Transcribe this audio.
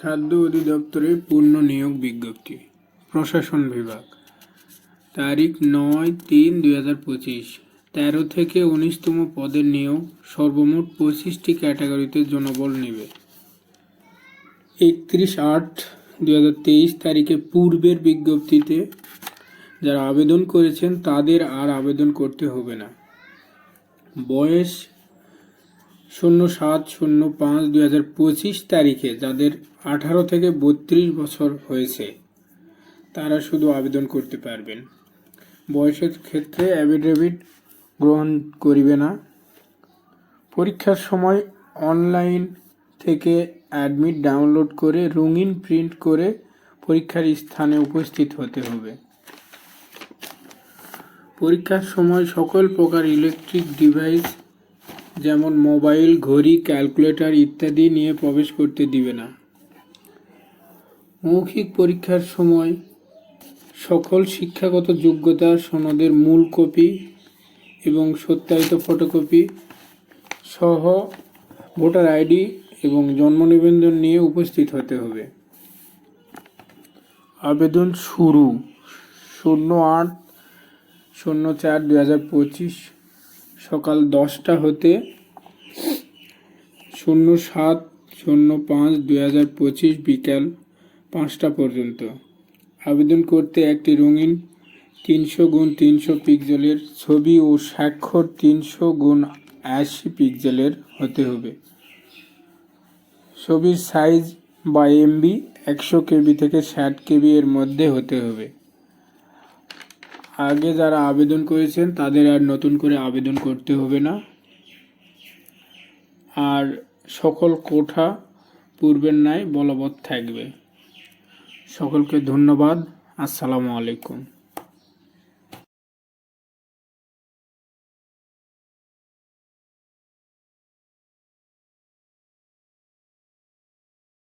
খাদ্য অধিদপ্তরের পূর্ণ নিয়োগ বিজ্ঞপ্তি, প্রশাসন বিভাগ। তারিখ নয় তিন দুই হাজার পঁচিশ, তেরো থেকে উনিশতম পদের নিয়োগ সর্বমোট পঁচিশটি ক্যাটাগরিতে জনবল নেবে। একত্রিশ আট দুই হাজার তেইশ তারিখে পূর্বের বিজ্ঞপ্তিতে যারা আবেদন করেছেন তাদের আর আবেদন করতে হবে না। বয়স শূন্য সাত শূন্য পাঁচ দুই হাজার পঁচিশ তারিখে যাদের আঠারো থেকে বত্রিশ বছর হয়েছে, তারা শুধু আবেদন করতে পারবেন। বয়সের ক্ষেত্রে অ্যাফিডেভিট গ্রহণ করিবে না। পরীক্ষার সময় অনলাইন থেকে অ্যাডমিট ডাউনলোড করে রঙিন প্রিন্ট করে পরীক্ষার স্থানে উপস্থিত হতে হবে। পরীক্ষার সময় সকল প্রকার ইলেকট্রিক ডিভাইস যেমন মোবাইল, ঘড়ি, ক্যালকুলেটর ইত্যাদি নিয়ে প্রবেশ করতে দিবে না। মৌখিক পরীক্ষার সময় সকল শিক্ষাগত যোগ্যতা সনদের মূল কপি এবং সত্যায়িত ফটোকপি সহ ভোটার আইডি এবং জন্ম নিবন্ধন নিয়ে উপস্থিত হতে হবে। আবেদন শুরু শূন্য আট শূন্য চার দু হাজার পঁচিশ সকাল দশটা হতে শূন্য সাত, শূন্য পাঁচ, দুই হাজার পঁচিশ বিকাল পাঁচটা পর্যন্ত। আবেদন করতে একটি রঙিন তিনশো গুণ তিনশো পিক্সেলের ছবি ও স্বাক্ষর তিনশো গুণ আশি পিক্সেলের হতে হবে। ছবির সাইজ বা এমবি একশো কেবি থেকে ষাট কেবি এর মধ্যে হতে হবে। আগে যারা আবেদন করেছেন তাদের আর নতুন করে আবেদন করতে হবে না। আর সকল কোঠা পূর্বের ন্যায় বলবৎ থাকবে। সকলকে ধন্যবাদ। আসসালামু আলাইকুম।